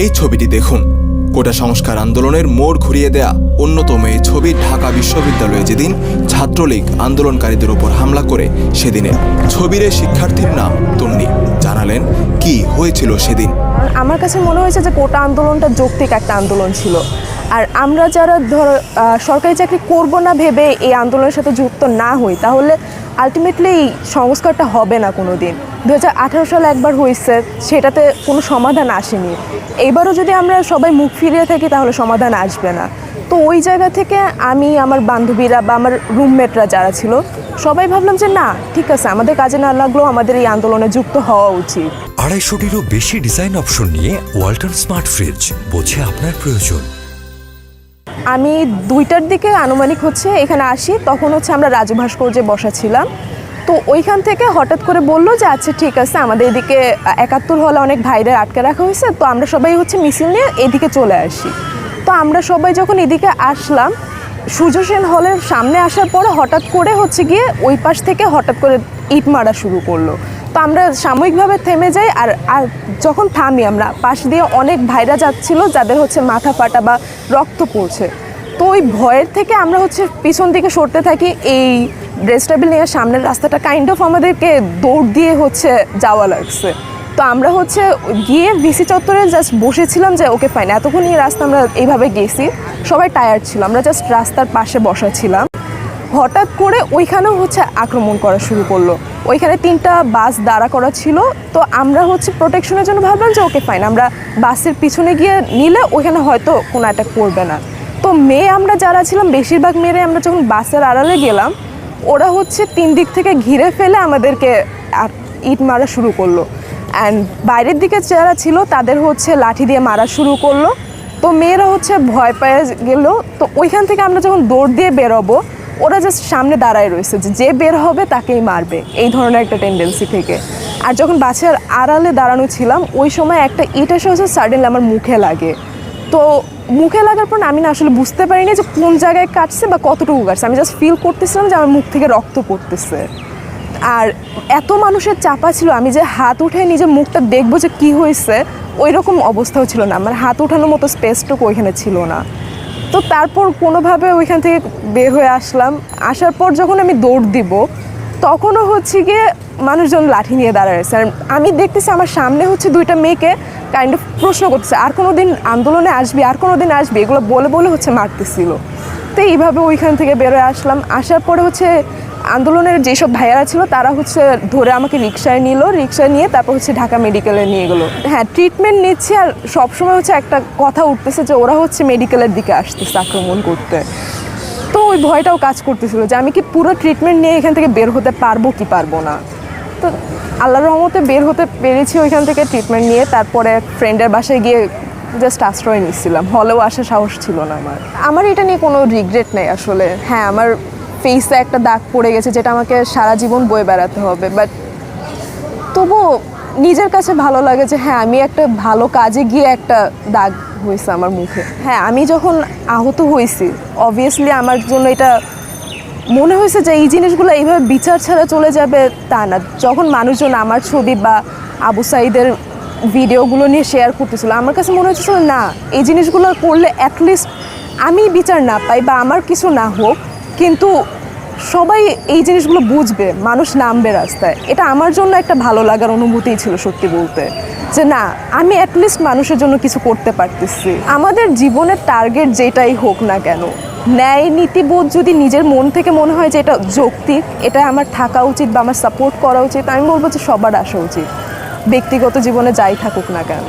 এই ছবিটি দেখুন। কোটা সংস্কার আন্দোলনের মোড় ঘুরিয়ে দেয়া অন্যতম এই ছবি ঢাকা বিশ্ববিদ্যালয়ে যেদিন ছাত্রলীগ আন্দোলনকারীদের উপর হামলা করে, সেদিনে ছবির শিক্ষার্থীর নাম তন্নি। জানালেন, কি হয়েছিল সেদিন? আমার কাছে মনে হয়েছে যে কোটা আন্দোলনটা যৌক্তিক একটা আন্দোলন ছিল। আর আমরা যারা ধরো সরকারি চাকরি করব না ভেবে এই আন্দোলনের সাথে যুক্ত না হই, তাহলে আলটিমেটলি এই সংস্কারটা হবে না কোনো দিন দু সালে একবার হয়েছে, সেটাতে কোনো সমাধান আসেনি। এইবারও যদি আমরা সবাই মুখ ফিরিয়ে থাকি, তাহলে সমাধান আসবে না। তো ওই জায়গা থেকে আমি, আমার বান্ধবীরা বা আমার রুমমেটরা যারা ছিল, সবাই ভাবলাম যে, না, ঠিক আছে, আমাদের কাজে না লাগলেও আমাদের এই আন্দোলনে যুক্ত হওয়া উচিত। আড়াইশোটিরও বেশি ডিজাইন অপশন নিয়ে ওয়ালটন স্মার্ট ফ্রিজ, বোঝে আপনার প্রয়োজন। আমি দুইটার দিকে আনুমানিক হচ্ছে এখানে আসি, তখন হচ্ছে আমরা রাজু ভাস্কর্যে বসা ছিলাম। তো ওইখান থেকে হঠাৎ করে বলল যে আচ্ছা ঠিক আছে, আমাদের এদিকে একাত্তর হলে অনেক ভাইদের আটকে রাখা হয়েছে, তো আমরা সবাই হচ্ছে মিছিল নিয়ে এদিকে চলে আসি। তো আমরা সবাই যখন এদিকে আসলাম সূর্য সেন হলের সামনে আসার পরে হঠাৎ করে হচ্ছে গিয়ে ওই পাশ থেকে হঠাৎ করে ইট মারা শুরু করল। তো আমরা সাময়িকভাবে থেমে যাই আর আর যখন থামি আমরা, পাশ দিয়ে অনেক ভাইরা যাচ্ছিল যাদের হচ্ছে মাথা ফাটা বা রক্ত পড়ছে। তো ওই ভয়ের থেকে আমরা হচ্ছে পিছন দিকে সরতে থাকি, এই ড্রেস টেবিল নিয়ে সামনের রাস্তাটা কাইন্ড অফ আমাদেরকে দৌড় দিয়ে হচ্ছে যাওয়া লাগছে। তো আমরা হচ্ছে গিয়ে ভিসি চত্বরে জাস্ট বসেছিলাম যে, ওকে ফাইন এতক্ষণ এই রাস্তা আমরা এইভাবে গেছি। সবাই টায়ার্ড ছিল, আমরা জাস্ট রাস্তার পাশে বসা ছিলাম। হঠাৎ করে ওইখানেও হচ্ছে আক্রমণ করা শুরু করল। ওইখানে তিনটা বাস দাঁড়া করা ছিল। তো আমরা হচ্ছে প্রোটেকশনের জন্য ভাবলাম যে ওকে ফাইন আমরা বাসের পিছনে গিয়ে নিলে ওইখানে হয়তো কোনো অ্যাটাক করবে না। তো মেয়ে আমরা যারা ছিলাম, বেশিরভাগ মেয়েরাই আমরা যখন বাসের আড়ালে গেলাম, ওরা হচ্ছে তিন দিক থেকে ঘিরে ফেলে আমাদেরকে ইট মারা শুরু করল। অ্যান্ড বাইরের দিকে যারা ছিল, তাদের হচ্ছে লাঠি দিয়ে মারা শুরু করল। তো মেয়েরা হচ্ছে ভয় পেয়ে গেল। তো ওইখান থেকে আমরা যখন দৌড় দিয়ে বেরোবো ওরা জাস্ট সামনে দাঁড়ায় রয়েছে যে বের হবে তাকেই মারবে, এই ধরনের একটা টেন্ডেন্সি থেকে। আর যখন বাচ্চার আড়ালে দাঁড়ানো ছিলাম, ওই সময় একটা এসে হচ্ছে সাডেনলি আমার মুখে লাগে। তো মুখে লাগার পর আমি না আসলে বুঝতে পারিনি যে কোন জায়গায় কাটছে বা কতটুকু কাটছে। আমি জাস্ট ফিল করতেছিলাম যে আমার মুখ থেকে রক্ত পড়তেছে। আর এত মানুষের চাপা ছিল, আমি যে হাত উঠে নিজের মুখটা দেখব যে কি হয়েছে ওই রকম অবস্থাও ছিল না। আমার হাত উঠানোর মতো স্পেসটুকু ওইখানে ছিল না। তো তারপর কোনোভাবে ওইখান থেকে বের হয়ে আসলাম। আসার পর যখন আমি দৌড় দিব, তখনও হচ্ছে গিয়ে মানুষজন লাঠি নিয়ে দাঁড়ায় রয়েছে আর আমি দেখতেছি আমার সামনে হচ্ছে দুইটা মেয়েকে কাইন্ড অফ প্রশ্ন করতেছে, আর কোনো দিন আন্দোলনে আসবি, আর কোনো দিন আসবি? এগুলো বলে বলে হচ্ছে মারতেছিল। তো এইভাবে ওইখান থেকে বেরোয় আসলাম। আসার পরে হচ্ছে আন্দোলনের যেসব ভাইয়ারা ছিল, তারা হচ্ছে ধরে আমাকে রিক্সায় নিল। রিক্সায় নিয়ে তারপর হচ্ছে ঢাকা মেডিকেলে নিয়ে গেলো। হ্যাঁ ট্রিটমেন্ট নিচ্ছি আর সবসময় হচ্ছে একটা কথা উঠতেছে যে ওরা হচ্ছে মেডিকেলের দিকে আসতেছে আক্রমণ করতে। তো ওই ভয়টাও কাজ করতেছিল যে আমি কি পুরো ট্রিটমেন্ট নিয়ে এখান থেকে বের হতে পারব কি পারব না? তো আল্লাহর রহমতে বের হতে পেরেছি ওইখান থেকে ট্রিটমেন্ট নিয়ে। তারপরে ফ্রেন্ডের বাসায় গিয়ে জাস্ট আশ্রয় নিচ্ছিলাম। হলেও আসা সাহস ছিল না আমার। আমার এটা নিয়ে কোনো রিগ্রেট নেই আসলে। হ্যাঁ আমার ফেসে একটা দাগ পড়ে গেছে যেটা আমাকে সারা জীবন বয়ে বেড়াতে হবে। বাট তবু নিজের কাছে ভালো লাগে যে হ্যাঁ আমি একটা ভালো কাজে গিয়ে একটা দাগ হয়েছে আমার মুখে। হ্যাঁ আমি যখন আহত হয়েছি অবভিয়াসলি আমার জন্য এটা মনে হয়েছে যে, এই জিনিসগুলো এইভাবে বিচার ছাড়া চলে যাবে তা না। যখন মানুষজন আমার ছবি বা আবু সাইদের ভিডিওগুলো নিয়ে শেয়ার করতেছিল। আমার কাছে মনে হচ্ছিল না, এই জিনিসগুলো করলে অ্যাটলিস্ট আমি বিচার না পাই বা আমার কিছু না হোক, কিন্তু সবাই এই জিনিসগুলো বুঝবে, মানুষ নামবে রাস্তায়। এটা আমার জন্য একটা ভালো লাগার অনুভূতিই ছিল সত্যি বলতে, যে না, আমি অ্যাটলিস্ট মানুষের জন্য কিছু করতে পারতেছি। আমাদের জীবনের টার্গেট যেটাই হোক না কেন, ন্যায় নীতিবোধ যদি নিজের মন থেকে মনে হয় যে এটা যৌক্তিক, এটা আমার থাকা উচিত বা আমার সাপোর্ট করা উচিত, আমি বলব যে সবার আসা উচিত। ব্যক্তিগত জীবনে যাই থাকুক না কেন?